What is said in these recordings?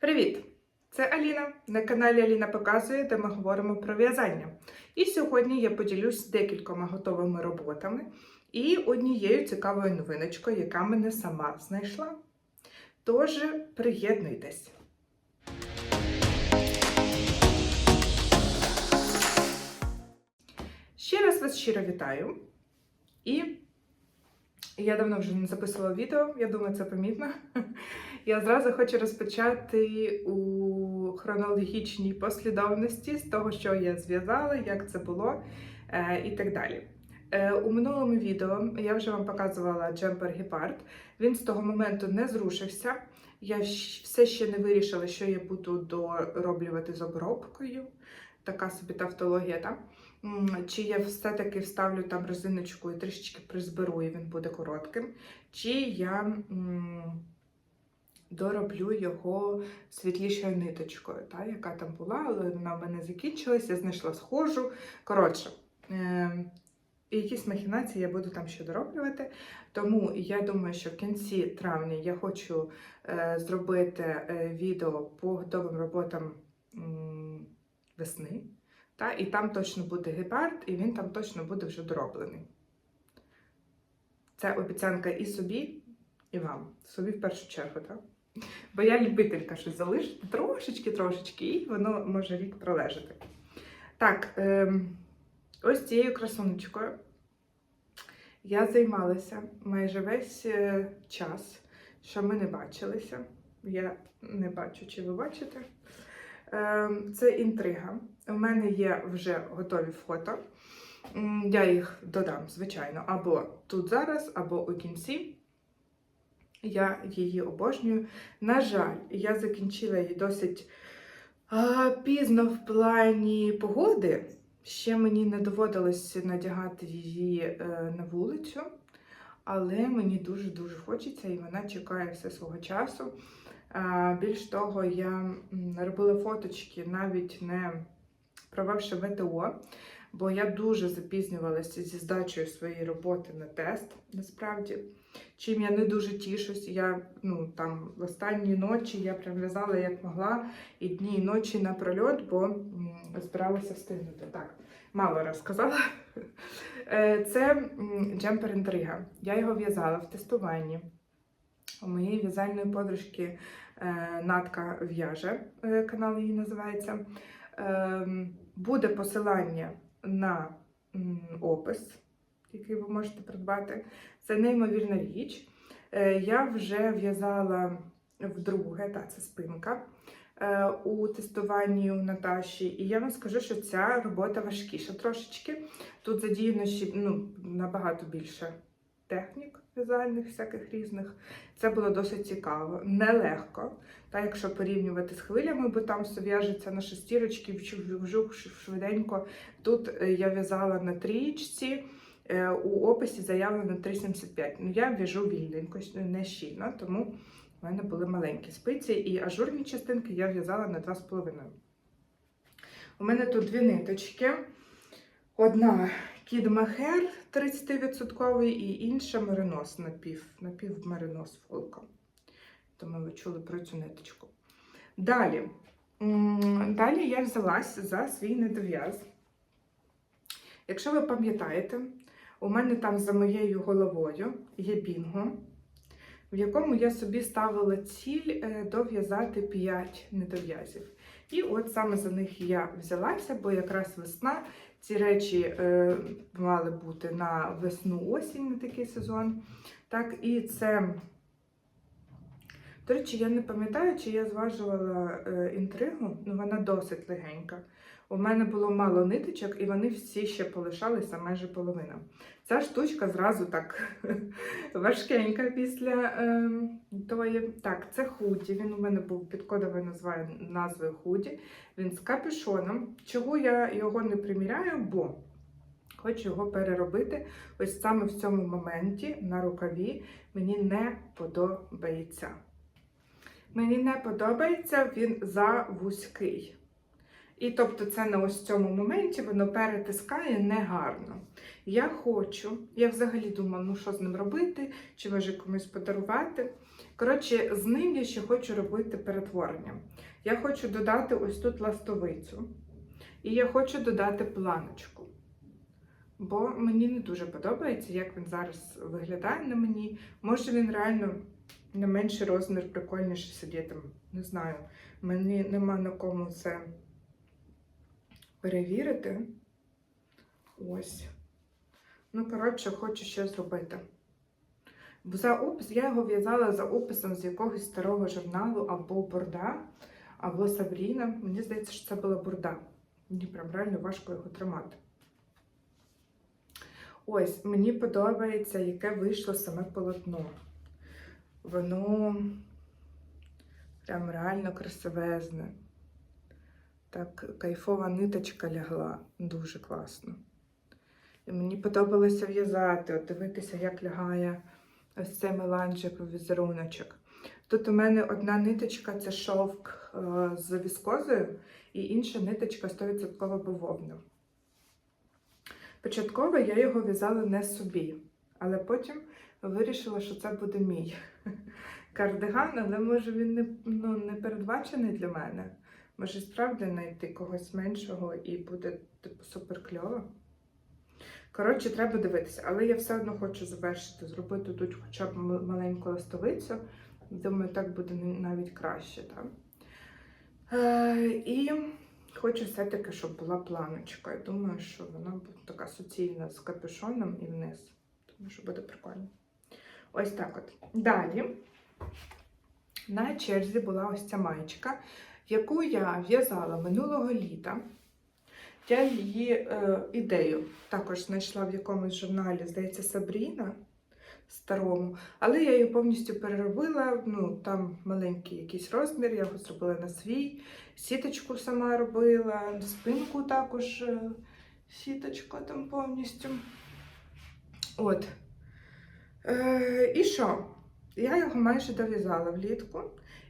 Привіт! Це Аліна на каналі Аліна Показує, де ми говоримо про в'язання. І сьогодні я поділюсь декількома готовими роботами і однією цікавою новиночкою, яка мене сама знайшла. Тож приєднуйтесь! Ще раз вас щиро вітаю. І я давно вже не записувала відео, я думаю, це помітно. Я зразу хочу розпочати у хронологічній послідовності з того, що я зв'язала, як це було е, і так далі. Е, у минулому відео я вже вам показувала джемпер гепард. Він з того моменту не зрушився. Я все ще не вирішила, що я буду дороблювати з обробкою. Така собі тавтологія, так? М, Чи я все-таки вставлю там резиночку і трішечки призберу, і він буде коротким, чи я дороблю його світлішою ниточкою, та, яка там була, але вона в мене закінчилась, я знайшла схожу. Коротше, е, якісь махінації я буду там ще дороблювати. Тому я думаю, що в кінці травня я хочу е, зробити е, відео по готовим роботам м, весни. Та, і там точно буде гепард, і він там точно буде вже дороблений. Це обіцянка і собі, і вам. Собі в першу чергу, так? Бо я любителька щось залишити трошечки-трошечки, і воно може рік пролежати. Так, ем, ось цією красуночкою я займалася майже весь е, час, що ми не бачилися. Я не бачу, чи ви бачите. Ем, Це інтрига. У мене є вже готові фото. Я їх додам, звичайно, або тут зараз, або у кінці. Я її обожнюю. На жаль, я закінчила її досить а, пізно в плані погоди. Ще мені не доводилось надягати її е, на вулицю, але мені дуже-дуже хочеться, і вона чекає все свого часу. А, Більш того, я робила фоточки навіть не провівши ВТО, бо я дуже запізнювалася зі здачею своєї роботи на тест, насправді. Чим я не дуже тішусь, я ну там в останні ночі я прям в'язала як могла і дні, і ночі напрольот, бо збиралася встигнути. Так, мало розказала. Е, Це джемпер інтрига. Я його в'язала в тестуванні. У моєї в'язальної подружки е, Натка в'яже, е, канал її називається. Ем, Буде посилання на опис, який ви можете придбати. Це неймовірна річ. Е, Я вже в'язала вдруге, та це спинка е, у тестуванні у Наташі. І я вам скажу, що ця робота важкіша трошечки. Тут задіяно ще ну, набагато більше технік в'язальних, всяких різних. Це було досить цікаво, нелегко. Та якщо порівнювати з хвилями, бо там все в'яжеться на шестірочки, вжух, швиденько. Тут е, я в'язала на трієчці, е, у описі заявлено 3,75. Ну, я в'яжу вільненько, не щільно, тому в мене були маленькі спиці, і ажурні частинки я в'язала на 2,5. У мене тут дві ниточки. Одна кідмахер 30% і інша меринос напів, напів меринос фолком. Тому ви чули про цю ниточку. Далі. Далі я взялась за свій недов'яз. Якщо ви пам'ятаєте, у мене там за моєю головою є бінго, в якому я собі ставила ціль е, дов'язати 5 недов'язів. І от саме за них я взялася, бо якраз весна. Ці речі е, мали бути на весну-осінь, на такий сезон. Так, і це. До речі, я не пам'ятаю, чи я зважувала е, інтригу, ну вона досить легенька. У мене було мало ниточок, і вони всі ще полишалися майже половина. Ця штучка зразу так важкенька після е, тої. Так, це худі. Він у мене був під кодовою назвою худі. Він з капюшоном. Чого я його не приміряю, бо хочу його переробити. Ось саме в цьому моменті на рукаві мені не подобається. Мені не подобається він за вузький. І тобто це на ось цьому моменті воно перетискає негарно. Я хочу, я взагалі думала, ну що з ним робити, чи може комусь подарувати. Коротше, з ним я ще хочу робити перетворення. Я хочу додати ось тут ластовицю. І я хочу додати планочку. Бо мені не дуже подобається, як він зараз виглядає на мені. Може він реально на менший розмір прикольніше сидіти. Не знаю. Мені нема на кому це перевірити. Ось. Ну, коротше, хочу ще зробити. За опис, я його в'язала за описом з якогось старого журналу або Бурда, або Сабріна. Мені здається, що це була Бурда. Мені прям реально важко його тримати. Ось, мені подобається, яке вийшло саме полотно. Воно прям реально красивезне. Так, кайфова ниточка лягла. Дуже класно. І мені подобалося в'язати, от дивитися, як лягає ось цей меланжик візеруночок. Тут у мене одна ниточка це шовк е, з віскозою, і інша ниточка 100% бавовна. Початково я його в'язала не собі, але потім вирішила, що це буде мій кардиган, але може він не, ну, не передбачений для мене. Може, справді знайти когось меншого і буде типу супер кльово. Коротше, треба дивитися, але я все одно хочу завершити, зробити тут хоча б маленьку листовицю. Думаю, так буде навіть краще. Так? Е, і хочу все-таки, щоб була планочка. Я думаю, що вона буде така суцільна з капюшоном і вниз. Тому що буде прикольно. Ось так от. Далі на черзі була ось ця маєчка, яку я в'язала минулого літа. Я її е, ідею також знайшла в якомусь журналі, здається, Сабріна старому, але я її повністю переробила. Ну, там маленький якийсь розмір, я його зробила на свій. Сіточку сама робила, спинку також е, сіточка там повністю. От. Е, і що? Я його майже дов'язала влітку.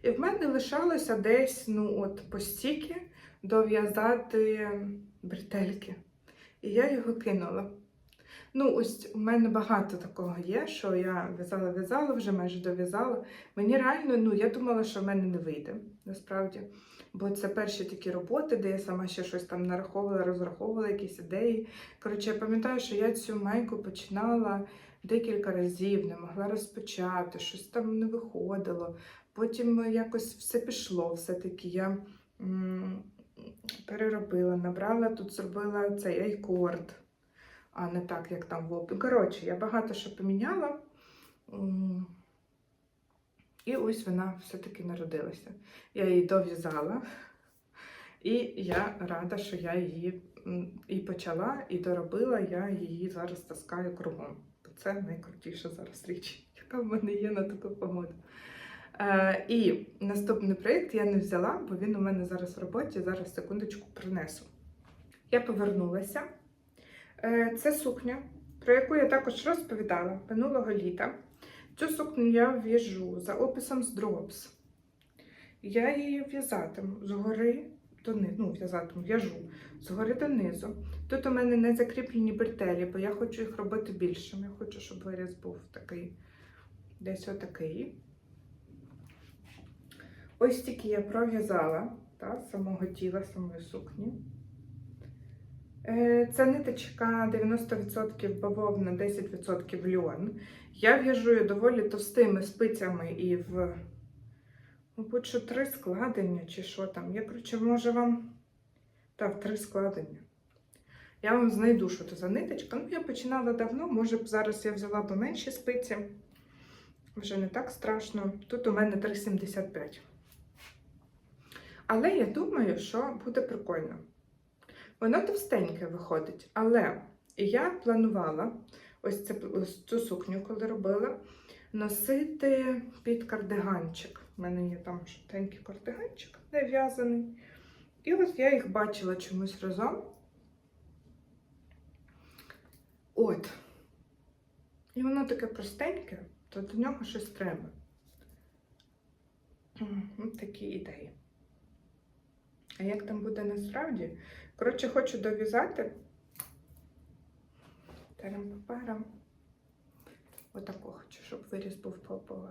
І в мене лишалося десь, ну, от, по стільки дов'язати бретельки. І я його кинула. Ну, ось у мене багато такого є, що я в'язала-в'язала, вже майже дов'язала. Мені реально, ну, я думала, що в мене не вийде, насправді. Бо це перші такі роботи, де я сама ще щось там нараховувала, розраховувала якісь ідеї. Коротше, я пам'ятаю, що я цю майку починала декілька разів, не могла розпочати, щось там не виходило. Потім якось все пішло, все-таки я переробила, набрала, тут зробила цей айкорд, а не так, як там в опі. Коротше, я багато що поміняла. І ось вона все-таки народилася. Я її дов'язала, і я рада, що я її і почала, і доробила, я її зараз таскаю кругом. Це найкрутіша зараз річ, яка в мене є на таку погоду. Е, і наступний проєкт я не взяла, бо він у мене зараз в роботі. Зараз секундочку принесу. Я повернулася. Е, це сукня, про яку я також розповідала минулого літа. Цю сукню я в'яжу за описом з Drops. Я її в'язатиму згори до низу, ну, в'язатиму, в'яжу згори до низу. Тут у мене не закріплені бретелі, бо я хочу їх робити більшими. Я хочу, щоб виріз був такий, десь отакий. Ось тільки я пров'язала та, самого тіла, самої сукні. Це ниточка 90% бавовна, 10% льон. Я в'яжу її доволі товстими спицями і в, мабуть, що три складення чи що там. Я, коротше, може вам. Так, три складення. Я вам знайду, що це за ниточка. Ну, я починала давно, може б зараз я взяла б менші спиці. Вже не так страшно. Тут у мене 3,75. Але я думаю, що буде прикольно. Воно товстеньке виходить, але я планувала ось цю, сукню, коли робила, носити під кардиганчик. У мене є там жовтенький кардиганчик, не в'язаний. І ось я їх бачила чомусь разом. От. І воно таке простеньке, то до нього щось треба. Такі ідеї. А як там буде насправді? Коротше, хочу дов'язати. Тарам-парам. Отако хочу, щоб виріз був по, по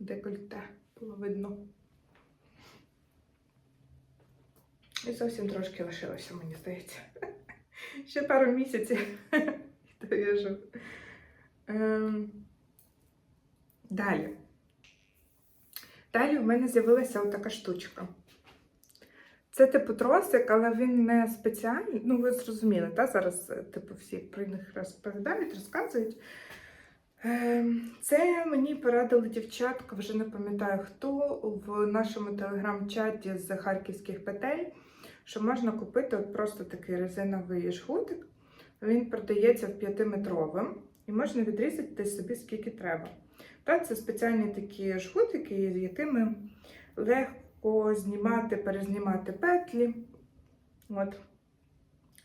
декольте було видно. І зовсім трошки лишилося, мені здається. Ще пару місяців і дов'яжу. Ем, Далі. Далі в мене з'явилася отака штучка. Це типу тросик, але він не спеціальний. Ну, ви зрозуміли, та? зараз е, типу, всі про них розповідають, розказують. Ем, Це мені порадили дівчатка, вже не пам'ятаю хто, в нашому телеграм-чаті з харківських петель, що можна купити от просто такий резиновий жгутик. Він продається в 5-метровим і можна відрізати собі скільки треба. Та це спеціальні такі жгутики, з якими легко знімати, перезнімати петлі. От.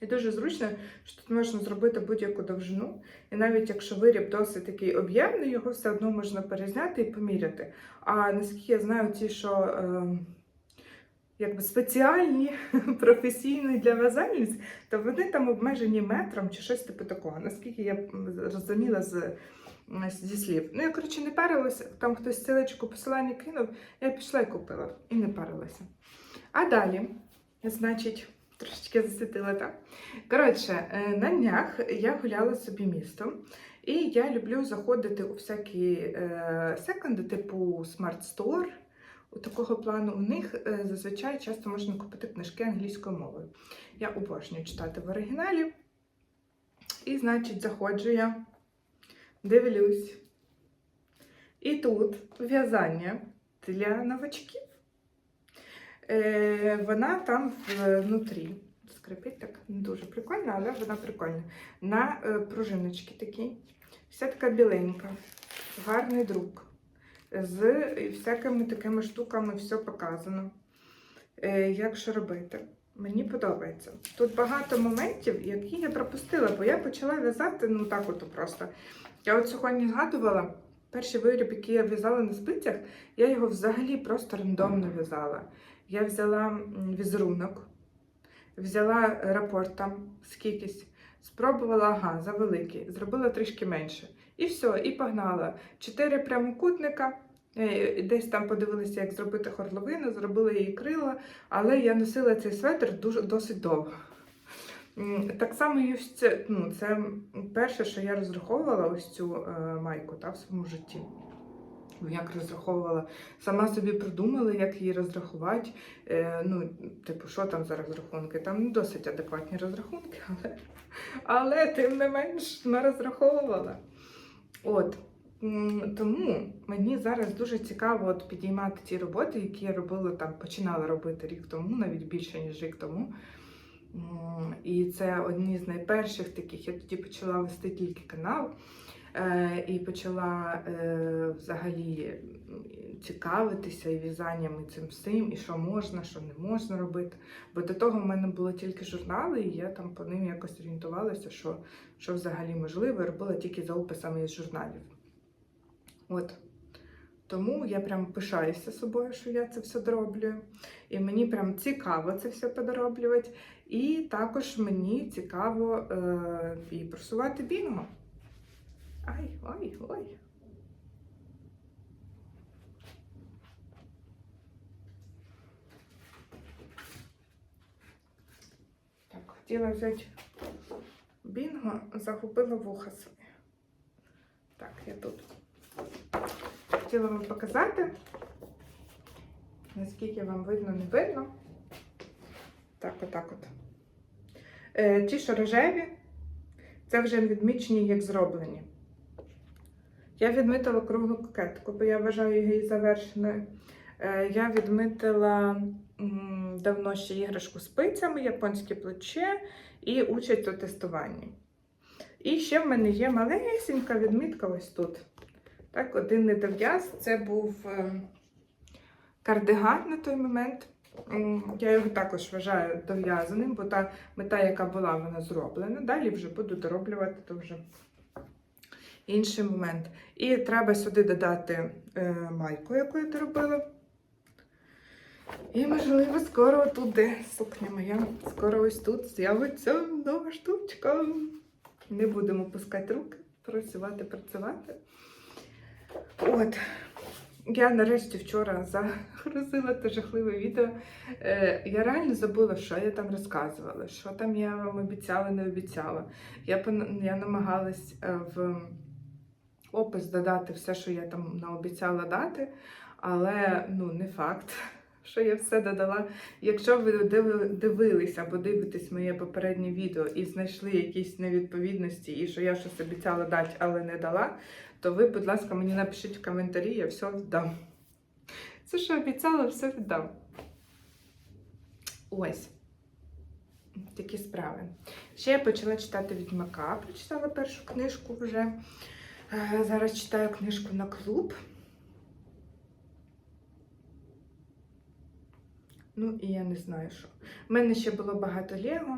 І дуже зручно, що тут можна зробити будь-яку довжину. І навіть якщо виріб досить такий об'ємний, його все одно можна перезняти і поміряти. А наскільки я знаю, ті, що е, якби спеціальні, професійні для в'язальниць, то вони там обмежені метром чи щось типу такого. Наскільки я розуміла з, зі слів. Ну, я, коротше, не парилася, там хтось силочку посилання кинув, я пішла і купила і не парилася. А далі, значить, трошечки засвітила так. Коротше, е, на днях я гуляла собі містом, і я люблю заходити у всякі е, секонди, типу Smart Store. У такого плану у них е, зазвичай часто можна купити книжки англійською мовою. Я обожнюю читати в оригіналі. І, значить, заходжу я, дивлюсь. І тут в'язання для новачків. Е, вона там внутрі. Скрипить так не дуже прикольно, але вона прикольна. На е, пружиночки такі. Вся така біленька, гарний друк. З всякими такими штуками все показано. Е, як що робити? Мені подобається. Тут багато моментів, які я пропустила, бо я почала в'язати ну так от просто. Я от сьогодні згадувала перший виріб, який я в'язала на спицях, я його взагалі просто рандомно в'язала. Я взяла візерунок, взяла рапорт там скількись, спробувала, ага, завеликий, зробила трішки менше. І все, і погнала. Чотири прямокутника. е, Десь там подивилася, як зробити хорловину, зробила її крила, але я носила цей светр дуже досить довго. Так само ось це, ну, це перше, що я розраховувала ось цю е, майку та, в своєму житті. Як розраховувала, сама собі придумала, як її розрахувати. Е, ну, типу, що там за розрахунки? Там досить адекватні розрахунки, але, але тим не менш не розраховувала. От. Тому мені зараз дуже цікаво от підіймати ті роботи, які я робила там, починала робити рік тому, навіть більше, ніж рік тому. І це одні з найперших таких. Я тоді почала вести тільки канал і почала е, взагалі цікавитися і в'язанням і цим всім, і що можна, що не можна робити. Бо до того в мене були тільки журнали, і я там по ним якось орієнтувалася, що, що взагалі можливо, і робила тільки за описами із журналів. От. Тому я прям пишаюся собою, що я це все дороблюю. І мені прям цікаво це все подороблювати. І також мені цікаво е, і просувати бінго. Ай, ой, ой. Так, хотіла взяти бінго, загубила вуха собі. Так, я тут хотіла вам показати, наскільки вам видно, не видно. Так, отак от. Е, ті, що рожеві, це вже відмічені як зроблені. Я відмітила круглу кокетку, бо я вважаю її завершеною. Е, я відмітила м, давно ще іграшку з пицями, японське плече і участь у тестуванні. І ще в мене є малесенька відмітка ось тут. Так, один недов'яз. Це був е, кардиган на той момент. Я його також вважаю дов'язаним, бо та мета, яка була, вона зроблена. Далі вже буду дороблювати то вже інший момент. І треба сюди додати е, майку, яку я доробила. І, можливо, скоро тут, де сукня моя, скоро ось тут з'явиться нова штучка. Не будемо пускати руки, працювати, працювати. От. Я нарешті вчора загрузила те жахливе відео. Е, я реально забула, що я там розказувала, що там я вам обіцяла, не обіцяла. Я, я намагалась е, в опис додати все, що я там наобіцяла дати, але ну, не факт, що я все додала. Якщо ви диви- дивились або дивитесь моє попереднє відео і знайшли якісь невідповідності, і що я щось обіцяла дати, але не дала, то ви, будь ласка, мені напишіть в коментарі, я все віддам. Це що обіцяла, все віддам. Ось. Такі справи. Ще я почала читати Відьмака, прочитала першу книжку вже. Е, Зараз читаю книжку на клуб. Ну і я не знаю що. У мене ще було багато Лего,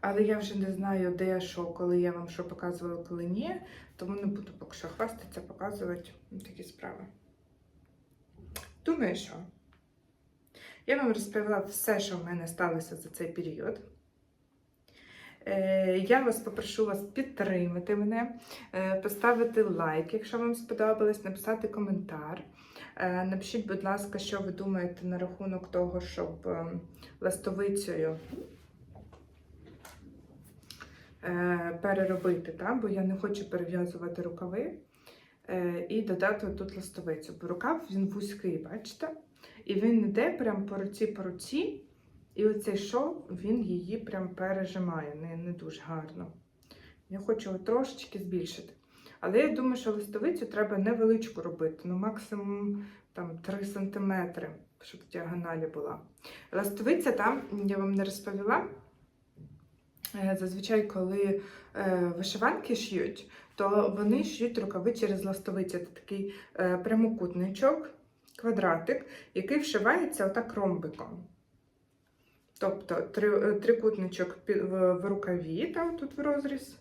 але я вже не знаю, де що, коли я вам що показувала, коли ні. Тому не буду поки що хвастатися, показувати такі справи. Думаю, що я вам розповіла все, що в мене сталося за цей період. Е, Я вас попрошу вас підтримати мене, е, поставити лайк, якщо вам сподобалось, написати коментар. Е, Напишіть, будь ласка, що ви думаєте на рахунок того, щоб ластовицею переробити, та? бо я не хочу перев'язувати рукави і додати тут ластовицю. Бо рукав він вузький, бачите? І він йде прямо по руці по руці, і оцей шов він її прям пережимає, не, не дуже гарно. Я хочу його трошечки збільшити. Але я думаю, що листовицю треба невеличку робити, ну максимум там 3 см, щоб в діагоналі була. Ластовиця там, я вам не розповіла. е, Зазвичай, коли е, вишиванки шиють, то вони шиють рукави через ластовицю. Це такий е, прямокутничок, квадратик, який вшивається отак ромбиком. Тобто е, трикутничок в, рукаві, там тут в розріз,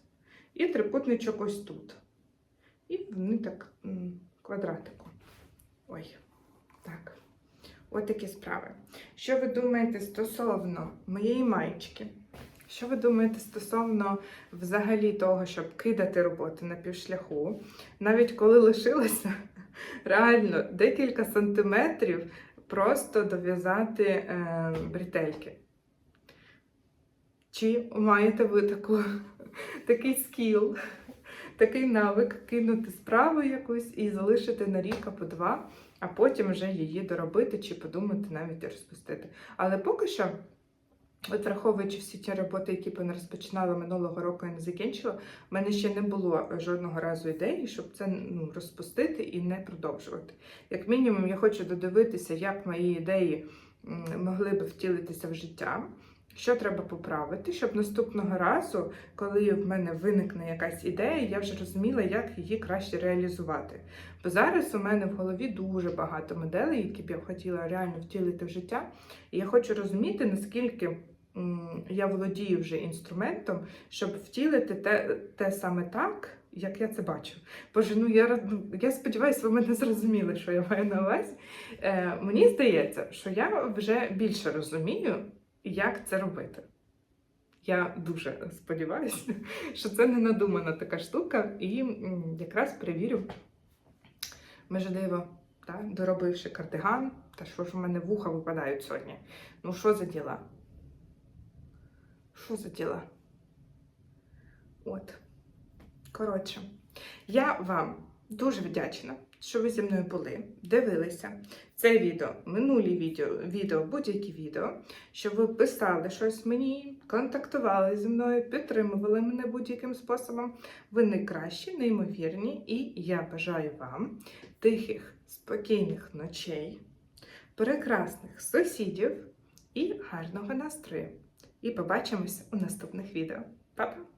і трикутничок ось тут. І вони так квадратику. Ой, так. От такі справи. Що ви думаєте стосовно моєї маєчки? Що ви думаєте стосовно взагалі того, щоб кидати роботи на півшляху? Навіть коли лишилося реально декілька сантиметрів просто дов'язати е, бретельки. Чи маєте ви таку, такий скіл, такий навик кинути справу якусь і залишити на рік або два, а потім вже її доробити чи подумати навіть розпустити. Але поки що, от враховуючи всі ті роботи, які я не розпочинала минулого року і не закінчила, в мене ще не було жодного разу ідеї, щоб це ну, розпустити і не продовжувати. Як мінімум, я хочу додивитися, як мої ідеї могли би втілитися в життя. Що треба поправити, щоб наступного разу, коли в мене виникне якась ідея, я вже розуміла, як її краще реалізувати. Бо зараз у мене в голові дуже багато моделей, які б я хотіла реально втілити в життя. І я хочу розуміти, наскільки я володію вже інструментом, щоб втілити те, те саме так, як я це бачу. Боже, ну я, ну, я сподіваюся, ви мене зрозуміли, що я маю на увазі. Е, мені здається, що я вже більше розумію як це робити. Я дуже сподіваюся, що це не надумана така штука, і якраз перевірю, та, доробивши кардиган, та що ж у мене вуха випадають сьогодні. Ну, що за діла? Що за діла? От. Коротше, я вам дуже вдячна, що ви зі мною були, дивилися це відео, минулі відео, відео, будь-які відео, щоб ви писали щось мені, контактували зі мною, підтримували мене будь-яким способом. Ви найкращі, неймовірні, і я бажаю вам тихих, спокійних ночей, прекрасних сусідів і гарного настрою. І побачимося у наступних відео. Па-па!